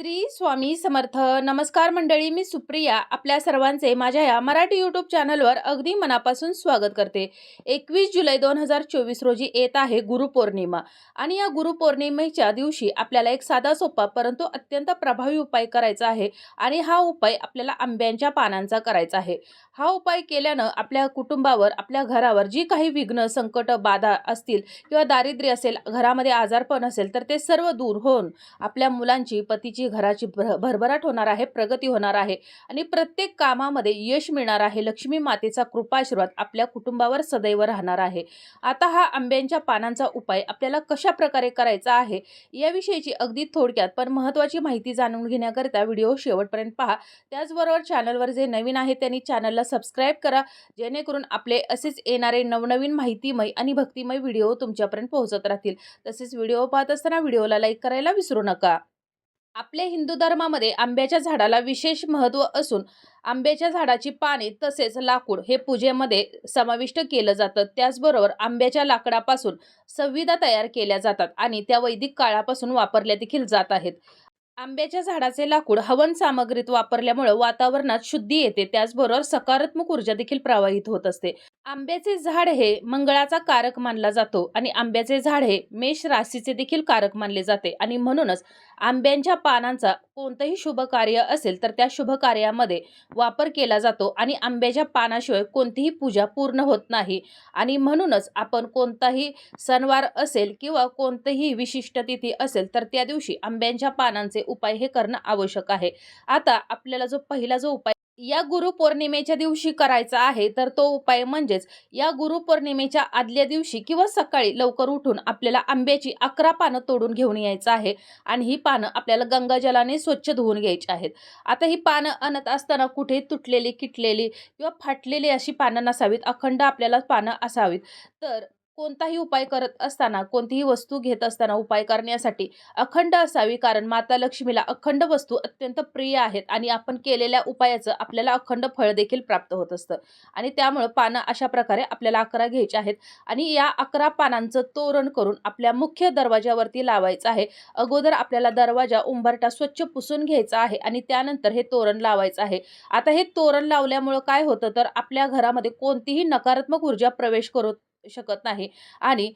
श्री स्वामी समर्थ. नमस्कार मंडळी मी सुप्रिया आपल्या सर्वांचे माझ्या या मराठी यूट्यूब चॅनलवर अगदी मनापासून स्वागत करते. एकवीस जुलै दोन हजार चोवीस रोजी येत आहे गुरुपौर्णिमा आणि या गुरुपौर्णिमेच्या दिवशी आपल्याला एक साधा सोपा परंतु अत्यंत प्रभावी उपाय करायचा आहे आणि हा उपाय आपल्याला आंब्यांच्या पानांचा करायचा आहे. हा उपाय केल्यानं आपल्या कुटुंबावर आपल्या घरावर जी काही विघ्न संकट बाधा असतील किंवा दारिद्र्य असेल घरामध्ये आजारपण असेल तर ते सर्व दूर होऊन आपल्या मुलांची पतीची घराची भर भरभराट होणार आहे प्रगती होणार आहे आणि प्रत्येक कामामध्ये यश मिळणार आहे. लक्ष्मी मातेचा कृपाशीर्वाद आपल्या कुटुंबावर सदैव राहणार आहे. आता हा आंब्यांच्या पानांचा उपाय आपल्याला कशा प्रकारे करायचा आहे याविषयीची अगदी थोडक्यात पण महत्त्वाची माहिती जाणून घेण्याकरिता व्हिडिओ शेवटपर्यंत पहा. त्याचबरोबर चॅनलवर जे नवीन आहे त्यांनी चॅनलला सबस्क्राईब करा जेणेकरून आपले असेच येणारे नवनवीन माहितीमय आणि भक्तिमय व्हिडिओ तुमच्यापर्यंत पोहोचत राहतील. तसेच व्हिडिओ पाहत असताना व्हिडिओला लाईक करायला विसरू नका. आपल्या हिंदू धर्मामध्ये आंब्याच्या झाडाला विशेष महत्त्व असून आंब्याच्या झाडाची पाने तसेच लाकूड हे पूजेमध्ये समाविष्ट केलं जातं. त्याचबरोबर आंब्याच्या लाकडापासून संविधा तयार केल्या जातात आणि त्या वैदिक काळापासून वापरल्या देखील जात आहेत. आंब्याच्या झाडाचे लाकूड हवन सामग्रीत वापरल्यामुळे वातावरणात शुद्धी येते. त्याचबरोबर सकारात्मक ऊर्जा देखील प्रवाहित होत असते. आंब्याचे झाड हे मंगळाचा कारक मानला जातो आणि आंब्याचे झाड हे मेष राशीचे देखील कारक मानले जाते. आणि म्हणूनच आंब्यांच्या पानांचा कोणतंही शुभ कार्य असेल तर त्या शुभ कार्यामध्ये वापर केला जातो आणि आंब्याच्या पानाशिवाय कोणतीही पूजा पूर्ण होत नाही. आणि म्हणूनच आपण कोणताही सणवार असेल किंवा कोणतंही विशिष्ट तिथी असेल तर त्या दिवशी आंब्यांच्या पानांचे उपाय हे करणं आवश्यक आहे. आता आपल्याला जो पहिला जो उपाय या गुरुपौर्णिमेच्या दिवशी करायचा आहे तर तो उपाय म्हणजेच या गुरुपौर्णिमेच्या आदल्या दिवशी किंवा सकाळी लवकर उठून आपल्याला आंब्याची अकरा पानं तोडून घेऊन यायचं आहे आणि ही पानं आपल्याला गंगाजलाने स्वच्छ धुवून घ्यायची आहेत. आता ही पानं आणत असताना कुठे तुटलेली किटलेली किंवा फाटलेली अशी पानं नसावीत अखंड आपल्याला पानं असावीत. तर कोणताही उपाय करत असताना कोणतीही वस्तू घेत असताना उपाय करण्यासाठी अखंड असावी. कारण माता लक्ष्मीला अखंड वस्तू अत्यंत प्रिय आहेत आणि आपण केलेल्या उपायाचं आपल्याला अखंड फळ देखील प्राप्त होत असतं. आणि त्यामुळं पानं अशा प्रकारे आपल्याला अकरा घ्यायची आहेत. आणि या अकरा पानांचं तोरण करून आपल्या मुख्य दरवाजावरती लावायचं आहे. अगोदर आपल्याला दरवाजा उंबरटा स्वच्छ पुसून घ्यायचा आहे आणि त्यानंतर हे तोरण लावायचं आहे. आता हे तोरण लावल्यामुळं काय होतं? तर आपल्या घरामध्ये कोणतीही नकारात्मक ऊर्जा प्रवेश करत शकत नाही. आणि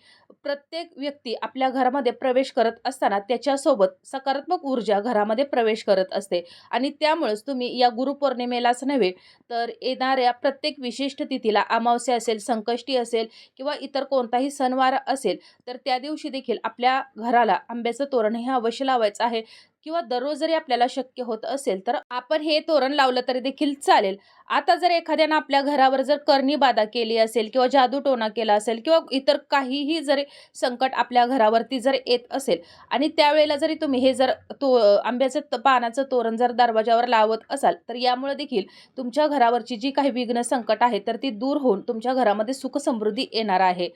प्रत्येक व्यक्ती आपल्या घरामध्ये प्रवेश करत असताना त्याच्यासोबत सकारात्मक ऊर्जा घरामध्ये प्रवेश करत असते. आणि त्यामुळेच तुम्ही या गुरुपौर्णिमेलाच नव्हे तर येणाऱ्या प्रत्येक विशिष्ट तिथीला अमावस्या असेल संकष्टी असेल किंवा इतर कोणताही सणवार असेल तर त्या दिवशी देखील आपल्या घराला आंब्याचं तोरण हे अवश्य लावायचं आहे. किंवा दररोज जरी आपल्याला शक्य होत असेल तर आपण हे तोरण लावलं तरी देखील चालेल. आता जर एखाद्यानं आपल्या घरावर जर करणी बाधा केली असेल किंवा जादूटोणा केला असेल किंवा इतर काहीही जरी संकट आपल्या घरावरती जर येत असेल आणि त्यावेळेला जरी तुम्ही हे जर तो आंब्याचं त पानाचं तोरण जर दरवाजावर लावत असाल तर यामुळे देखील तुमच्या घरावरची जी काही विघ्न संकट आहे तर ती दूर होऊन तुमच्या घरामध्ये सुख समृद्धी येणार आहे.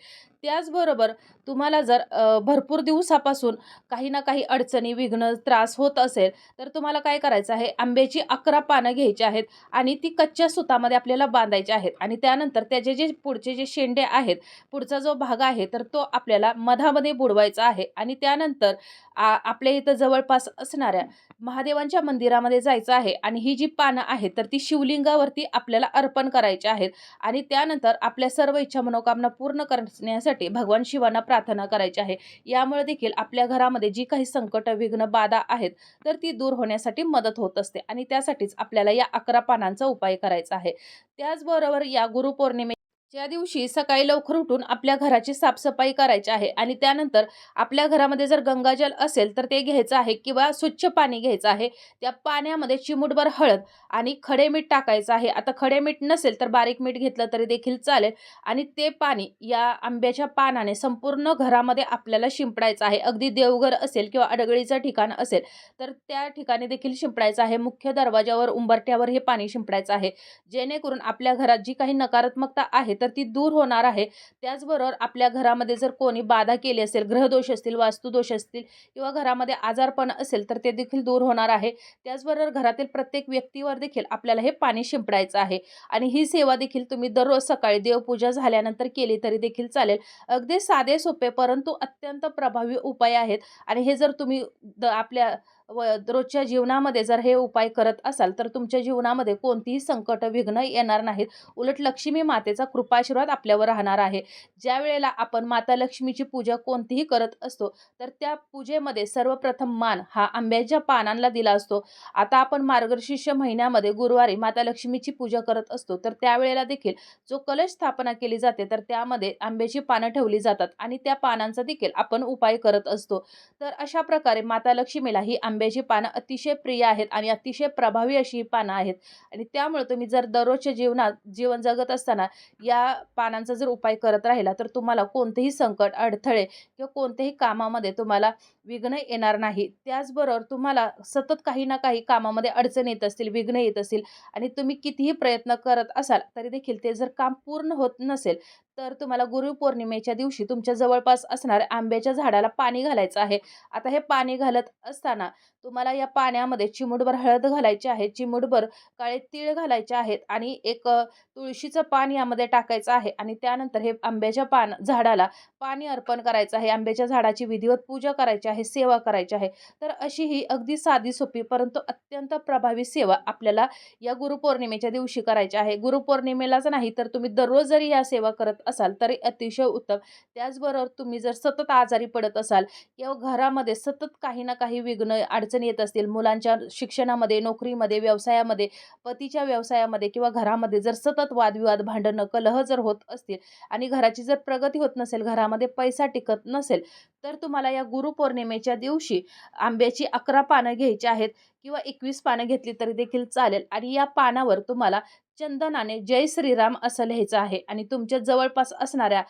त्याचबरोबर तुम्हाला जर भरपूर दिवसापासून काही ना काही अडचणी विघ्न त्रास होत असेल तर तुम्हाला काय करायचं आहे? आंब्याची अकरा पानं घ्यायची आहेत आणि ती कच्च्या सुतामध्ये आपल्याला बांधायचे आहेत. आणि त्यानंतर त्याचे जे पुढचे जे शेंडे आहेत पुढचा जो भाग आहे तर तो आपल्याला मधामध्ये बुडवायचा आहे. आणि त्यानंतर आ आपल्या इथं जवळपास असणाऱ्या महादेवांच्या मंदिरामध्ये जायचं आहे. आणि ही जी पानं आहेत तर ती शिवलिंगावरती आपल्याला अर्पण करायची आहेत. आणि त्यानंतर आपल्या सर्व इच्छा मनोकामना पूर्ण करण्यासाठी भगवान शिवांना प्रार्थना करायची आहे. यामुळे देखील आपल्या घरामध्ये जी काही संकट विघ्न बाधा आहेत तर ती दूर होण्यासाठी मदत होत असते. आणि त्यासाठीच आपल्याला या अकरा पानांचा उपाय करायचा आहे. त्याचबरोबर या गुरुपौर्णिमे ज्या दिवशी सकाळी लवकर उठून आपल्या घराची साफसफाई करायची आहे आणि त्यानंतर आपल्या घरामध्ये जर गंगाजल असेल तर ते घ्यायचं आहे किंवा स्वच्छ पाणी घ्यायचं आहे त्या पाण्यामध्ये चिमूटभर हळद आणि खडे मीठ टाकायचं आहे. आता खडे मीठ नसेल तर बारीक मीठ घेतलं तरी देखील चालेल आणि ते पाणी या आंब्याच्या पानाने संपूर्ण घरामध्ये आपल्याला शिंपडायचं आहे. अगदी देवघर असेल किंवा अडगळीचं ठिकाण असेल तर त्या ठिकाणी देखील शिंपडायचं आहे. मुख्य दरवाजावर उंबरट्यावर हे पाणी शिंपडायचं आहे. जेणेकरून आपल्या घरात जी काही नकारात्मकता आहे तर ती दूर होणार आहे. त्याचबरोबर आपल्या घरामध्ये जर कोणी बाधा केली असेल ग्रहदोष असतील वास्तुदोष असतील किंवा घरामध्ये आजारपण असेल तर ते देखील दूर होणार आहे. त्याचबरोबर घरातील प्रत्येक व्यक्तीवर देखील आपल्याला हे पाणी शिंपडायचं आहे आणि ही सेवा देखील तुम्ही दररोज सकाळी देवपूजा झाल्यानंतर केली तरी देखील चालेल. अगदी साधे सोपे परंतु अत्यंत प्रभावी उपाय आहेत आणि हे जर तुम्ही द आपल्या व रोजच्या जीवनामध्ये जर हे उपाय करत असाल तर तुमच्या जीवनामध्ये कोणतीही संकट विघ्न येणार नाहीत. उलट लक्ष्मी मातेचा कृपाशीर्वाद आपल्यावर राहणार आहे. ज्या वेळेला आपण माता लक्ष्मीची पूजा कोणतीही करत असतो तर त्या पूजेमध्ये सर्वप्रथम मान हा आंब्याच्या पानांना दिला असतो. आता आपण मार्गशीर्ष महिन्यामध्ये गुरुवारी माता लक्ष्मीची पूजा करत असतो तर त्यावेळेला देखील जो कलश स्थापना केली जाते तर त्यामध्ये आंब्याची पानं ठेवली जातात आणि त्या पानांचा देखील आपण उपाय करत असतो. तर अशा प्रकारे माता लक्ष्मीला ही आंब्याची पानं अतिशय प्रिय आहेत आणि अतिशय प्रभावी अशी ही पानं आहेत. आणि त्यामुळे तुम्ही जर दररोजच्या जीवनात जीवन जगत असताना या पानांचा जर उपाय करत राहिला तर तुम्हाला कोणतेही संकट अडथळे किंवा कोणत्याही कामामध्ये तुम्हाला विघ्न येणार नाही. त्याचबरोबर तुम्हाला सतत काही ना काही कामामध्ये अडचण येत असतील विघ्न येत असतील आणि तुम्ही कितीही प्रयत्न करत असाल तरी देखील ते जर काम पूर्ण होत नसेल तर तुम्हाला गुरुपौर्णिमेच्या दिवशी तुमच्या जवळपास असणाऱ्या आंब्याच्या झाडाला पाणी घालायचं आहे. आता हे पाणी घालत असताना तुम्हाला या पाण्यामध्ये चिमूटभर हळद घालायची आहे. चिमूटभर काळे तीळ घालायचे आहेत आणि एक तुळशीचं पान यामध्ये टाकायचं आहे आणि त्यानंतर हे आंब्याच्या पान झाडाला पाणी अर्पण करायचं आहे. आंब्याच्या झाडाची विधिवत पूजा करायची आहे सेवा करायची आहे. तर अशी ही अगदी साधी सोपी परंतु अत्यंत प्रभावी सेवा आपल्याला या गुरुपौर्णिमेच्या दिवशी करायची आहे. गुरुपौर्णिमेलाच नाही तर तुम्ही दररोज जरी या सेवा करत असाल तरी अतिशय उत्तम. त्याचबरोबर तुम्ही जर सतत आजारी पडत असाल किंवा घरामध्ये सतत काही ना काही विघ्न अडचणी येत असतील मुलांच्या शिक्षणामध्ये नोकरीमध्ये व्यवसायामध्ये पतीच्या व्यवसायामध्ये किंवा घरामध्ये जर सतत वादविवाद भांडणं कलह जर होत असतील आणि घराची जर प्रगती होत नसेल घरामध्ये पैसा टिकत नसेल तर तुम्हाला या गुरुपौर्णिमेच्या दिवशी आंब्याची अकरा पानं घ्यायची आहेत किंवा एकवीस पानं घेतली तरी देखील चालेल. आणि या पानावर तुम्हाला चंदनाने जय श्रीराम असं लिहायचं आहे. आणि तुमच्या जवळपास असणाऱ्या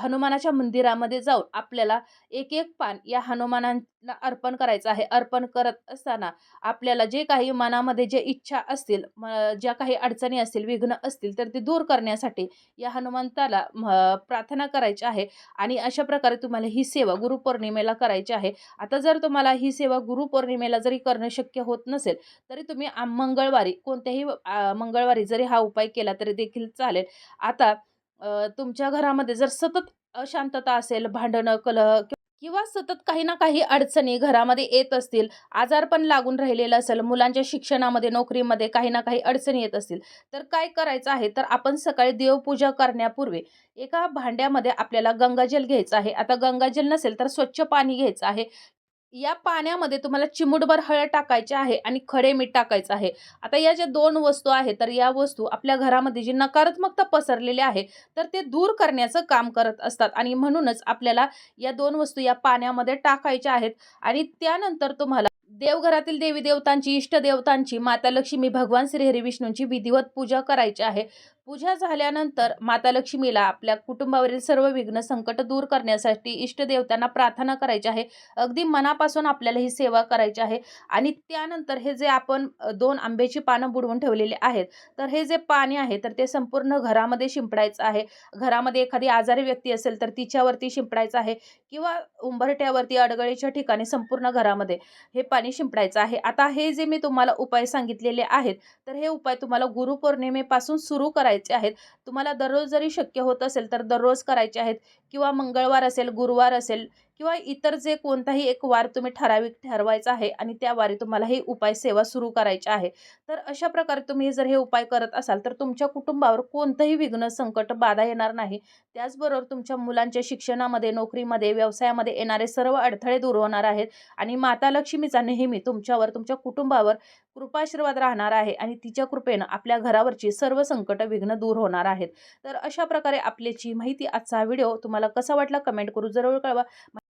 हनुमानाच्या मंदिरामध्ये जाऊन आपल्याला एक एक पान या हनुमानांना अर्पण करायचं आहे. अर्पण करत असताना आपल्याला जे काही मनामध्ये जे इच्छा असतील म ज्या काही अडचणी असतील विघ्न असतील तर ते दूर करण्यासाठी या हनुमंताला म प्रार्थना करायची आहे. आणि अशा प्रकारे तुम्हाला ही सेवा गुरुपौर्णिमेला करायची आहे. आता जर तुम्हाला ही सेवा गुरुपौर्णिमेला जरी करणं शक्य होत नसेल तरी तुम्ही मंगळवारी कोणत्याही मंगळवारी जरी हा उपाय केला तरी देखील चालेल. आता तुमच्या घरामध्ये जर सतत अशांतता असेल भांडणं कलह किंवा सतत काही ना काही अडचणी घरामध्ये येत असतील आजार पण लागून राहिलेलं असेल मुलांच्या शिक्षणामध्ये नोकरीमध्ये काही ना काही अडचणी येत असतील तर काय करायचं आहे? तर आपण सकाळी देवपूजा करण्यापूर्वी एका भांड्यामध्ये आपल्याला गंगाजल घ्यायचं आहे. आता गंगाजल नसेल तर स्वच्छ पाणी घ्यायचं आहे. या पाण्यामध्ये तुम्हाला चिमूटभर हळद टाकायची आहे आणि खडे मीठ टाकायचं आहे. आता या ज्या दोन वस्तू आहेत तर या वस्तू आपल्या घरामध्ये जी नकारात्मकता पसरलेली आहे तर ते दूर करण्याचं काम करत असतात. आणि म्हणूनच आपल्याला या दोन वस्तू या पाण्यामध्ये टाकायच्या आहेत. आणि त्यानंतर तुम्हाला देवघरातील देवी देवतांची इष्टदेवतांची माता लक्ष्मी भगवान श्रीहरी विष्णूंची विधिवत पूजा करायची आहे. पूजा झाल्यानंतर माता लक्ष्मीला आपल्या कुटुंबावरील सर्व विघ्न संकट दूर करण्यासाठी इष्टदेवतांना प्रार्थना करायची आहे. अगदी मनापासून आपल्याला ही सेवा करायची आहे. आणि त्यानंतर हे जे आपण दोन आंब्याची पानं बुडवून ठेवलेले आहेत तर हे जे पाणी आहे तर ते संपूर्ण घरामध्ये शिंपडायचं आहे. घरामध्ये एखादी आजारी व्यक्ती असेल तर तिच्यावरती शिंपडायचं आहे किंवा उंबरट्यावरती अडगळीच्या ठिकाणी संपूर्ण घरामध्ये हे पाणी शिंपडायचं आहे. आता हे जे मी तुम्हाला उपाय सांगितलेले आहेत तर हे उपाय तुम्हाला गुरुपौर्णिमेपासून सुरू करायचे आहेत. तुम्हाला दररोज जरी शक्य होत असेल तर दररोज करायचे आहेत किंवा मंगळवार असेल गुरुवार असेल किंवा इतर जे कोणताही एक वार तुम्ही ठराविक ठरवायचा आहे आणि त्या वारी तुम्हाला हे उपाय सेवा सुरू करायची आहे. तर अशा प्रकारे तुम्ही जर हे उपाय करत असाल तर तुमच्या कुटुंबावर कोणतंही विघ्न संकट बाधा येणार नाही. त्याचबरोबर तुमच्या मुलांच्या शिक्षणामध्ये नोकरीमध्ये व्यवसायामध्ये येणारे सर्व अडथळे दूर होणार आहेत आणि माता लक्ष्मीचा नेहमी तुमच्यावर तुमच्या कुटुंबावर कृपाशीर्वाद राहणार आहे आणि तिच्या कृपेनं आपल्या घरावरची सर्व संकट विघ्न दूर होणार आहेत. तर अशा प्रकारे आपल्याची माहिती आजचा हा व्हिडिओ तुम्हाला कसा वाटला कमेंट करू जरूर कळवा.